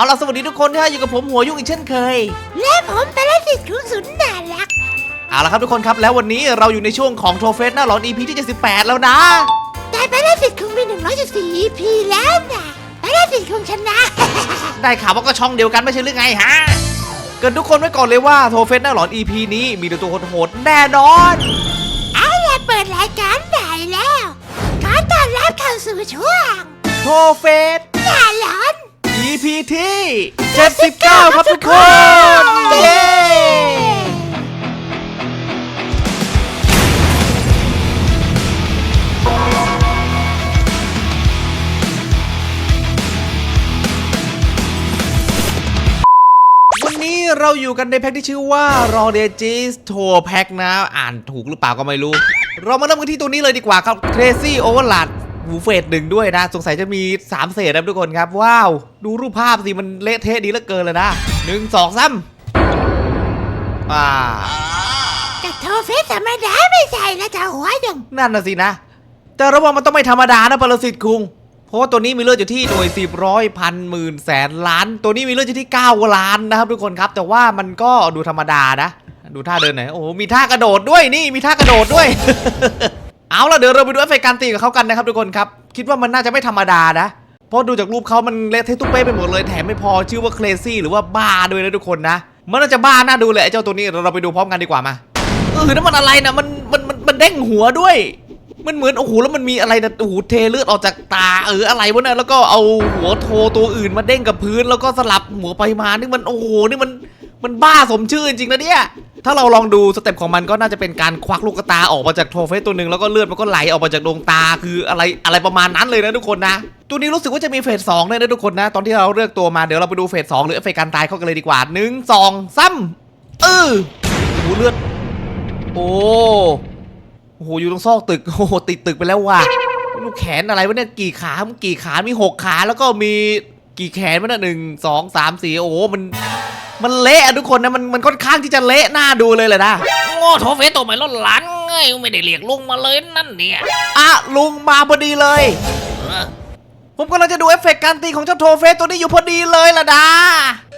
เอาล่ะสวัสดีทุกคนที่อยู่กับผมหัวยุ่งอีกเช่นเคย และผมเป็นละสิทธิ์คุณสุนน่ารักเอาละครับทุกคนครับแล้ววันนี้เราอยู่ในช่วงของโทรเฟสหน้าร้อน EP ที่78แล้วนะ แต่เป็นละสิทธิ์คุณมี114 EP แล้วนะเป็นละสิทธิ์คุณชนะ ได้ข่าวว่าก็ช่องเดียวกันไม่ใช่หรือไงฮะเกินทุกคนไว้ก่อนเลยว่าโทรเฟสหน้าร้อน EP นี้มีแต่ตัวโหดๆแน่นอนเอาล่ะเปิดรายการได้แล้วขอต้อนรับเข้าสู่ช่วงโทรเฟสหน้าร้อน EP ที่ 79 ครับทุกคน เย้วันนี้เราอยู่กันในแพ็กที่ชื่อว่า r o d e g i s Tour Pack นะ อ่านถูกหรือเปล่าก็ไม่รู้ เรามาเริ่มกันที่ตัวนี้เลยดีกว่าครับ Crazy Overlord หูเฟสหนึ่งด้วยนะ สงสัยจะมี 3 เศษนะทุกคนครับ ว้าว ดูรูปภาพสิ มันเละเทะดีเหลือเกินเลยนะหนึ่งสองสามอ่าแต่โทรเฟสธรรมดาไม่ใช่นะเจ้าหัวยังนั่นน่ะสินะ แต่เราว่ามันต้องไม่ธรรมดานะปรสิตคุงเพราะว่าตัวนี้มีเลือดอยู่ที่หน่วยสิบร้อยพันหมื่นแสนล้าน ตัวนี้มีเลือดอยู่ที่ 9 ล้านนะครับทุกคนครับ แต่ว่ามันก็ดูธรรมดานะ ดูท่าเดินหน่อยโอ้โหมีท่ากระโดดด้วยนี่มีท่ากระโดดด้วย เอาละเดี๋ยวเราไปดูเอฟเฟกต์การตีกับเขากันนะครับทุกคนครับ คิดว่ามันน่าจะไม่ธรรมดานะ เพราะดูจากรูปเขามันเละเทะตุ้เป้ไปหมดเลยแถมไม่พอชื่อว่าเคลซี่หรือว่าบ้าด้วยนะทุกคนนะ มันน่าจะบ้าน่าดูเลยไอ้เจ้าตัวนี้เราเราไปดูพร้อมกันดีกว่ามาเออนั่นมันอะไรนะมันมันมันมันเด้งหัวด้วย มันเหมือนโอ้โหแล้วมันมีอะไรนะโอ้โหเทเลือดออกจากตาเอออะไรวะเนี่ยแล้วก็เอาหัวโทตัวอื่นมาเด้งกับพื้น แล้วก็สลับหัวไปมานี่มันโอ้โหนี่มันมันบ้าสมชื่อจริงๆนะเนี่ย ถ้าเราลองดูสเต็ปของมันก็น่าจะเป็นการควักลูกตาออกมาจากโทเฟสตัวหนึ่งแล้วก็เลือดมันก็ไหลออกมาจากดวงตาคืออะไรอะไรประมาณนั้นเลยนะทุกคนนะ ตัวนี้รู้สึกว่าจะมีเฟสสองด้วยนะทุกคนนะ ตอนที่เราเลือกตัวมาเดี๋ยวเราไปดูเฟสสองหรือเฟเฟกต์การตายเข้ากันเลยดีกว่าหนึ่งสองสามเออโอ้เลือด โอ้โหอยู่ตรงซอกตึกโอ้โหติดตึกไปแล้วว่ะลูกแขนอะไรวะเนี่ยกี่ขามกี่ขามีหกขาแล้วก็มีกี่แขนวะเนี่ยหนึ่งสองสามสี่โอ้โหมัน มันเละอะทุกคนนะมันมันค่อนข้างที่จะเละหน้าดูเลยแหละนะโง่โทเฟสตัวใหม่ล้นหลานไงไม่ได้เรียกลุงมาเลยนั่นเนี่ยอะลุงมาพอดีเลย เออผมกำลังจะดูเอฟเฟกต์การตีของเจ้าโทเฟสตัวนี้อยู่พอดีเลยล่ะนะ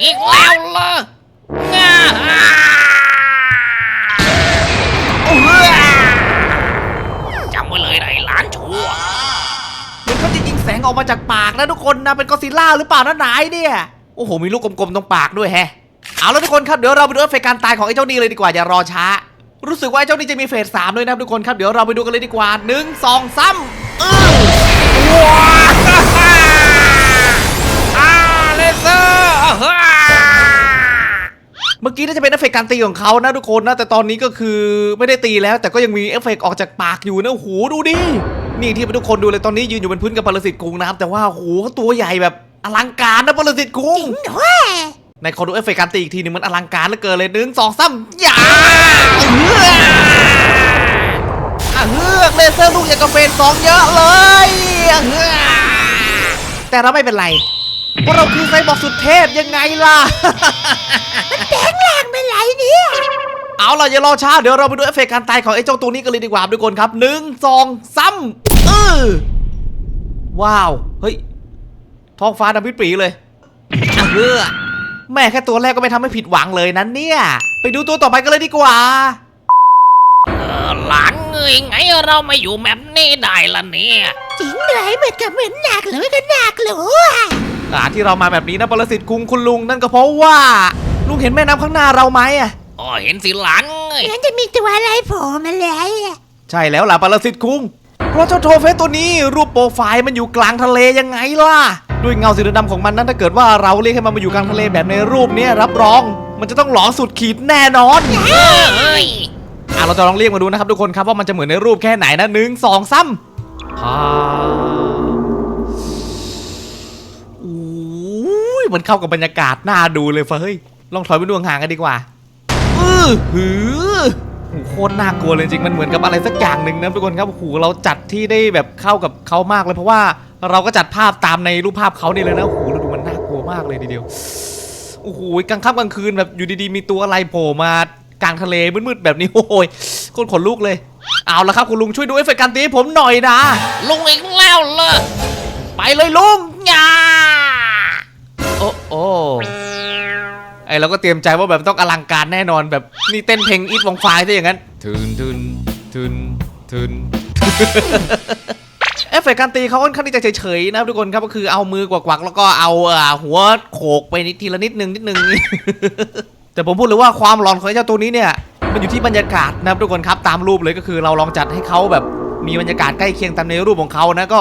อีกแล้วเหรอง่าโอ้โหจำไว้เลยนะไอ้หลานชั่วมันก็จะยิงแสงออกมาจากปากนะทุกคนนะเป็นกอซิลล่าหรือเปล่านะนายเนี่ย โอ้โหมีลูกกลมๆตรงปากด้วยแฮะ เอาแล้วทุกคนครับเดี๋ยวเราไปดูเอฟเฟกต์การตายของไอ้เจ้านี่เลยดีกว่าอย่ารอช้า รู้สึกว่าไอ้เจ้านี่จะมีเฟสสามด้วยนะครับทุกคนครับเดี๋ยวเราไปดูกันเลยดีกว่าหนึ่งสองสามเอออ่าเลเซอร์เมื่อกี้น่าจะเป็นเอฟเฟกต์การตีของเขานะทุกคนนะแต่ตอนนี้ก็คือไม่ได้ตีแล้ว แต่ก็ยังมีเอฟเฟกต์ออกจากปากอยู่นะโอ้โหดูดินี่ที่ทุกคนดูเลยตอนนี้ยืนอยู่บนพื้นกับปรสิตกุ้งนะครับแต่ว่าโอ้โหเขาตัวใหญ่แบบอลังการนะปรสิตกุ้งด้วย ในขอดูเอฟเฟกต์การตีอีกทีหนึงมันอลังการเหลือเกินเลยหนึ่งสองสามอย่าอะเฮือกเลเซอร์ลูกอย่างกับเฟนสองเยอะเลยอะเฮือกแต่เราไม่เป็นไรเพราะเราคือไซบอร์กสุดเทพยังไงล่ะแปลงร่างเป็นไรเนี่ย เอาล่ะอย่ารอช้า เดี๋ยวเราไปดูเอฟเฟกต์การตายของไอ้เจ้าตัวนี้กันเลยดีกว่าทุกคนครับหนึ่งสองสามเออว้าว เฮ้ย ท้องฟ้าดำปิดปรีเลยอะเฮือ แม่แค่ตัวแรกก็ไม่ทำให้ผิดหวังเลยนั้นเนี่ย ไปดูตัวต่อไปกันเลยดีกว่าเออหลานเงยไงเรามาอยู่แบบนี้ได้ละเนี่ยจริงเลยเหมือนกับเหมือนหนักเลยก็หนักหลัวอ่าที่เรามาแบบนี้นะปรสิตคุงคุณลุงนั่นก็เพราะว่า ลุงเห็นแม่น้ำข้างหน้าเราไหมอะอ๋อเห็นสิหลานเงยงั้นจะมีตัวอะไรโผล่มาเลยอะใช่แล้วล่ะปรสิตคุงเพราะเจ้าโทเฟสตัวนี้รูปโปรไฟล์มันอยู่กลางทะเลยังไงล่ะ ด้วยเงาสีดำของมันนั้นถ้าเกิดว่าเราเรียกให้มันมาอยู่กลางทะเลแบบในรูปนี้รับรอง มันจะต้องหลอนสุดขีดแน่นอนเอะเราจะลองเรียกมาดูนะครับทุกคนครับว่ามันจะเหมือนในรูปแค่ไหนนะหนึ่งสองสามฮ่าอู้ยมันเข้ากับบรรยากาศน่าดูเลยเฮ้ยลองถอยไปดูห่างกันดีกว่าอือหือโหโคตรน่ากลัวเลยจริงมันเหมือนกับอะไรสักอย่างหนึ่งนะทุกคนครับโอ้โหเราจัดที่ได้แบบเข้ากับเขามากเลยเพราะว่า เราก็จัดภาพตามในรูปภาพเขานี่เลยนะโอ้โหแล้วดูมันน่ากลัวมากเลยทีเดียวโอ้โหกลางค่ำกลางคืนแบบอยู่ดีๆมีตัวอะไรโผล่มากลางทะเลมืดๆแบบนี้โอ้ยโคตรขนลุกเลย เอาละครับคุณลุงช่วยดูเอฟเฟกต์การตีให้ผมหน่อยนะ ลุงอีกแล้วเหรอไปเลยลุงง่าโโอ้โอ้ไอเราก็เตรียมใจว่าแบบต้องอลังการแน่นอนแบบนี่เต้นเพลงอีทวงไฟซะอย่างนั้นทุนทุนทุนทุน เอฟเฟกต์การตีเขาค่อนข้างที่จะเฉยๆนะครับทุกคนครับก็คือเอามือกวักๆแล้วก็เอาอ่าหัวโขกไปนิดทีละนิดนึงนิดนึงแต่ผมพูดเลยว่าความหลอนของไอ้เจ้าตัวนี้เนี่ยมันอยู่ที่บรรยากาศนะครับทุกคนครับตามรูปเลยก็คือเราลองจัดให้เขาแบบมีบรรยากาศใกล้เคียงตามในรูปของเขานะก็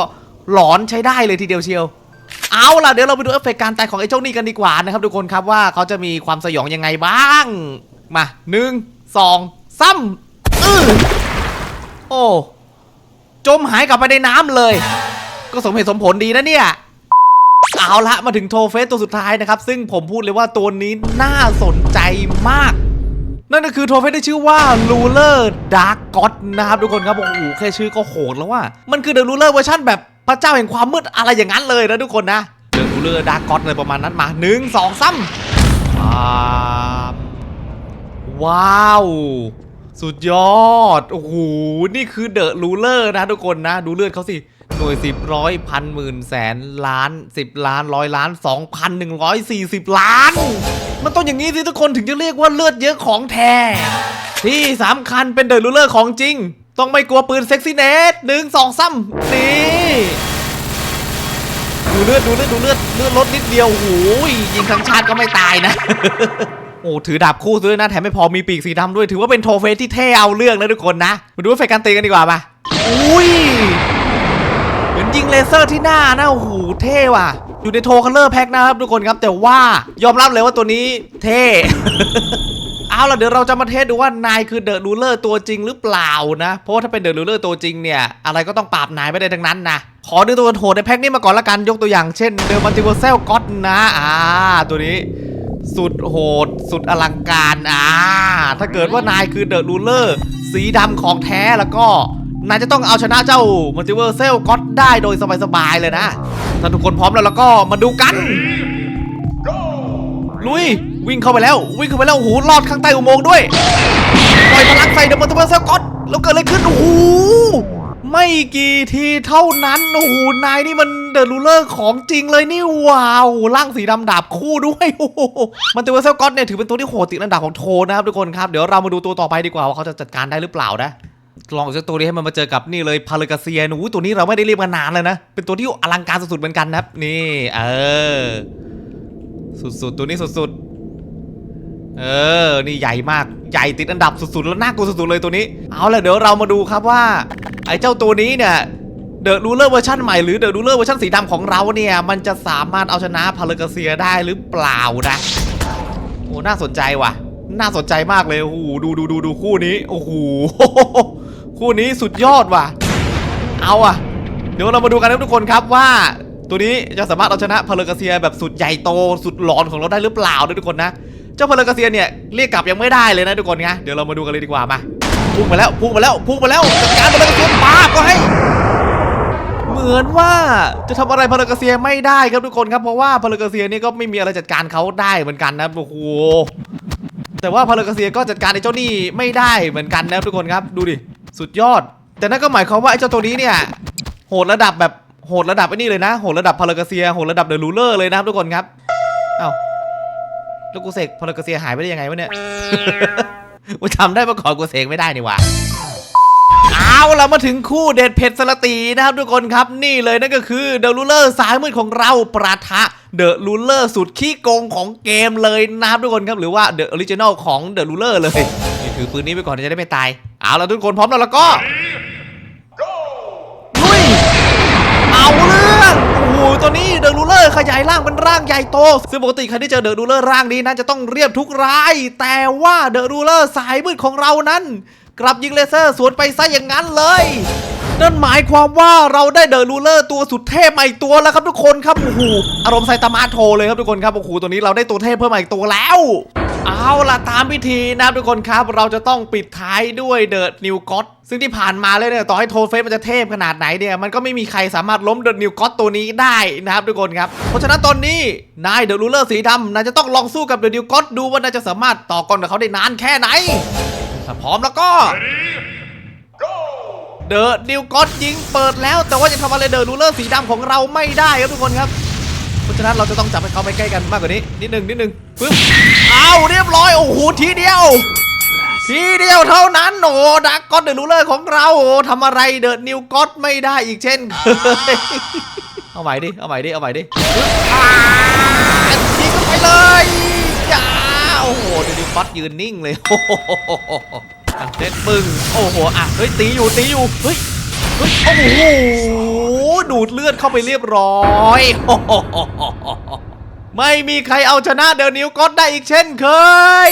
หลอนใช้ได้เลยทีเดียวเชียว เอาล่ะเดี๋ยวเราไปดูเอฟเฟกต์การตายของไอ้เจ้านี่กันดีกว่านะครับทุกคนครับว่าเขาจะมีความสยองยังไงบ้าง มาหนึ่งสองสามอื้อโอ้ จมหายกลับไปในน้ำเลย ก็สมเหตุสมผลดีนะเนี่ย เอาละมาถึงโทเฟสตัวสุดท้ายนะครับ ซึ่งผมพูดเลยว่าตัวนี้น่าสนใจมาก นั่นก็คือโทเฟสที่ชื่อว่า Ruler Dark God นะครับทุกคนครับโอ้โหแค่ชื่อก็โหดแล้วว่า มันคือ The Ruler เวอร์ชันแบบพระเจ้าแห่งความมืดอะไรอย่างนั้นเลยนะทุกคนนะ The Ruler Dark God เลยประมาณนั้นมาหนึ่งสองสามอ่าว้าว สุดยอด โอ้โห นี่คือเดอะรูเลอร์นะทุกคนนะ ดูเลือดเขาสิ หน่วยสิบร้อยพันหมื่นแสนล้านสิบล้านร้อยล้านสองพันหนึ่งร้อยสี่สิบล้าน มันต้องอย่างนี้สิทุกคนถึงจะเรียกว่าเลือดเยอะของแท้ ที่สำคัญเป็นเดอะรูเลอร์ของจริง ต้องไม่กลัวปืนเซ็กซี่เนตหนึ่งสองซ้ำนี่ดูเลือดดูเลือดดูเลือดเลือดลดนิดเดียวโอ้โหยิงทั้งชาติก็ไม่ตายนะ โอ้ถือดาบคู่ด้วยนะแถมไม่พอมีปีกสีดำด้วย ถือว่าเป็นโทเฟสที่เท่เอาเรื่องนะทุกคนนะมาดูว่าไฟการตีกันดีกว่าปะอุ้ยเหมือนยิงเลเซอร์ที่หน้านะโอ้โหเท่ว่ะ อยู่ในโทคัลเลอร์แพ็คนะครับทุกคนครับ แต่ว่ายอมรับเลยว่าตัวนี้เท่เอาล่ะเดี๋ยวเราจะมาเทสดูว่านายคือเดอะรูเลอร์ตัวจริงหรือเปล่านะ เพราะว่าถ้าเป็นเดอะรูเลอร์ตัวจริงเนี่ย อะไรก็ต้องปราบนายไม่ได้ทั้งนั้นนะ ขอดูตัวโหดในแพ็คนี้มาก่อนละกันยกตัวอย่างเช่นเดอะมัลติเวอร์เซลก็อตนะ อ่า ตัวนี้ สุดโหด สุดอลังการอ่าถ้าเกิดว่านายคือเดอะรูเลอร์สีดำของแท้แล้วก็นายจะต้องเอาชนะเจ้ามัลติเวอร์เซลก็อตได้โดยสบายๆเลยนะ ถ้าทุกคนพร้อมแล้วแล้วก็มาดูกัน ลุย วิ่งเข้าไปแล้ว วิ่งเข้าไปแล้วโอ้โหลอดข้างใต้อุโมงค์ด้วย ปล่อยพลังใส่เดอะมัลติเวอร์เซลก็อตแล้วเกิดอะไรขึ้นโอ้โห ไม่กี่ทีเท่านั้นโอ้โหนายนี่มันเดอะรูเลอร์ของจริงเลยนี่ว้าวร่างสีดำดาบคู่ด้วยโอ้โหมัลติเวเซลก็อตเนี่ยถือเป็นตัวที่โหดติดอันดับของโทนะครับทุกคนครับเดี๋ยวเรามาดูตัวต่อไปดีกว่าว่าเขาจะจัดการได้หรือเปล่านะลองเจ้าตัวนี้ให้มันมาเจอกับนี่เลยพาเลกาเซียนูตัวนี้เราไม่ได้เรียกมานานเลยนะ เป็นตัวที่อลังการสุดๆเหมือนกันนะครับ นี่ เออ สุดๆ ตัวนี้สุดๆ เออ นี่ใหญ่มาก ใหญ่ติดอันดับสุดๆ แล้วน่ากลัวสุดๆ เลยตัวนี้ เอาละเดี๋ยวเรามาดูครับว่า อ้เจ้าตัวนี้เนี่ยเดอะรูเลอร์เวอร์ชันใหม่หรือเดอะรูเลอร์เวอร์ชันสีดำของเราเนี่ยมันจะสามารถเอาชนะพาเลกาเซียได้หรือเปล่านะโอ้น่าสนใจว่ะ น่าสนใจมากเลยโอ้โหดูดูดูดูคู่นี้โอ้โหคู่นี้สุดยอดว่ะ เอาอะ เดี๋ยวเรามาดูกันนะทุกคนครับว่า ตัวนี้จะสามารถเอาชนะพาเลกาเซียแบบสุดใหญ่โตสุดหลอนของเราได้หรือเปล่านะทุกคนนะ เจ้าพาเลกาเซียเนี่ยเรียกกลับยังไม่ได้เลยนะทุกคนนะเดี๋ยวเรามาดูกันเลยดีกว่ามา พุ่งมาแล้วพุ่งมาแล้วพุ่งมาแล้วจัดการพาเลกาเซียปาก็ให้ เหมือนว่าจะทำอะไรพาเลกาเซียไม่ได้ครับทุกคนครับเพราะว่าพาเลกาเซียนี่ก็ไม่มีอะไรจัดการเขาได้เหมือนกันนะโอ้โหแต่ว่าพาเลกาเซียก็จัดการไอ้เจ้านี่ไม่ได้เหมือนกันนะทุกคนครับดูดิสุดยอด แต่นั่นก็หมายความว่าไอ้เจ้าตัวนี้เนี่ยโหดระดับแบบโหดระดับไอ้นี่เลยนะโหดระดับพาเลกาเซียโหดระดับเดอะรูเลอร์เลยนะครับทุกคนครับเอ้าแล้วกูเสกพาเลกาเซียหายไปได้ยังไงวะเนี่ย กูทำได้มาก่อนกูเสกไม่ได้นี่หว่าเอาเรามาถึงคู่เด็ดเผ็ดสลตีนะครับทุกคนครับนี่เลยนั่นก็คือเดลูเลอร์สายมืดของเราประทะเดอะลูเลอร์สุดขี้โกงของเกมเลยนะครับทุกคนครับหรือว่าเดอะออริจินอลของเดอะลูเลอร์เลยถือปืนนี้ไปก่อนจะได้ไม่ตาย เอาละทุกคนพร้อมแล้วแล้วก็ ตัวนี้เดอะรูเลอร์ขยายร่างเป็นร่างใหญ่โต ซึ่งปกติใครที่เจอเดอะรูเลอร์ร่างนี้นั้นจะต้องเรียบทุกราย แต่ว่าเดอะรูเลอร์สายมืดของเรานั้น กลับยิงเลเซอร์สวนไปซะอย่างนั้นเลย นั่นหมายความว่าเราได้เดอะรูเลอร์ตัวสุดเทพใหม่ตัวแล้วครับทุกคนครับโอ้โหอารมณ์ไซตามะโทเลยครับทุกคนครับโอ้โหตัวนี้เราได้ตัวเทพเพิ่มมาอีกตัวแล้วเอาล่ะตามพิธีนะครับทุกคนครับ เราจะต้องปิดท้ายด้วยเดอะนิวก็อตซึ่งที่ผ่านมาเลยเนี่ยต่อให้โทเฟสมันจะเทพขนาดไหนเนี่ยมันก็ไม่มีใครสามารถล้มเดอะนิวก็อตตัวนี้ได้นะครับทุกคนครับ เพราะฉะนั้นตอนนี้นายเดอะรูเลอร์สีดำนายจะต้องลองสู้กับเดอะนิวก็อตดูว่านายจะสามารถต่อกรกับเขาได้นานแค่ไหนถ้าพร้อมแล้วก็ เดอะนิวก็อดยิงเปิดแล้ว แต่ว่ายังทำอะไรเดอะรูเลอร์สีดำของเราไม่ได้ครับทุกคนครับเพราะฉะนั้นเราจะต้องจับให้เขาไปใกล้กันมากกว่านี้ นิดหนึ่งนิดหนึ่งปึ๊บเอาเรียบร้อย โอ้โหทีเดียว ทีเดียวเท่านั้นโอ้ดักก็ตเดอะรูเลอร์ของเราโอ้ทำอะไรเดอะนิวก็อดไม่ได้อีกเช่นเคยเอาใหม่ดิเอาใหม่ดิเอาใหม่ดิยิงเข้าไปเลยจ้าโอ้โหเดอะนิวก็อดยืนนิ่งเลยโอ้โห อะเต้นปึ้งโอ้โหอะเฮ้ยตีอยู่ตีอยู่เฮ้ยเฮ้ยโอ้โหดูดเลือดเข้าไปเรียบร้อยไม่มีใครเอาชนะเดลนิวก็อดได้อีกเช่นเคย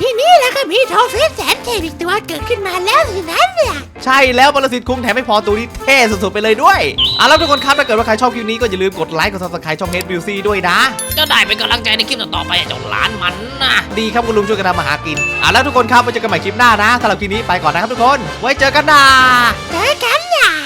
ทีนี้แล้วก็มีโทฟิสแสนเทพอีกตัวเกิดขึ้นมาแล้วสินั้นเนี่ยใช่แล้วปรสิตคุ้งแถมไม่พอตัวนี้เท่สุดๆไปเลยด้วยเอาแล้วทุกคนครับถ้าเกิดว่าใครชอบคลิปนี้ก็อย่าลืมกดไลค์กด subscribe ช่อง h b c ด้วยนะจะได้เป็นกำลังใจในคลิปต่อๆไปไอ้เจ้าหลานมันนะดีครับคุณลุงช่วยกันทำมาหากินเอาแล้วทุกคนครับไว้เจอกันใหม่คลิปหน้านะสำหรับคลิปนี้ไปก่อนนะครับทุกคน ไว้เจอกันนะเจอกันนะ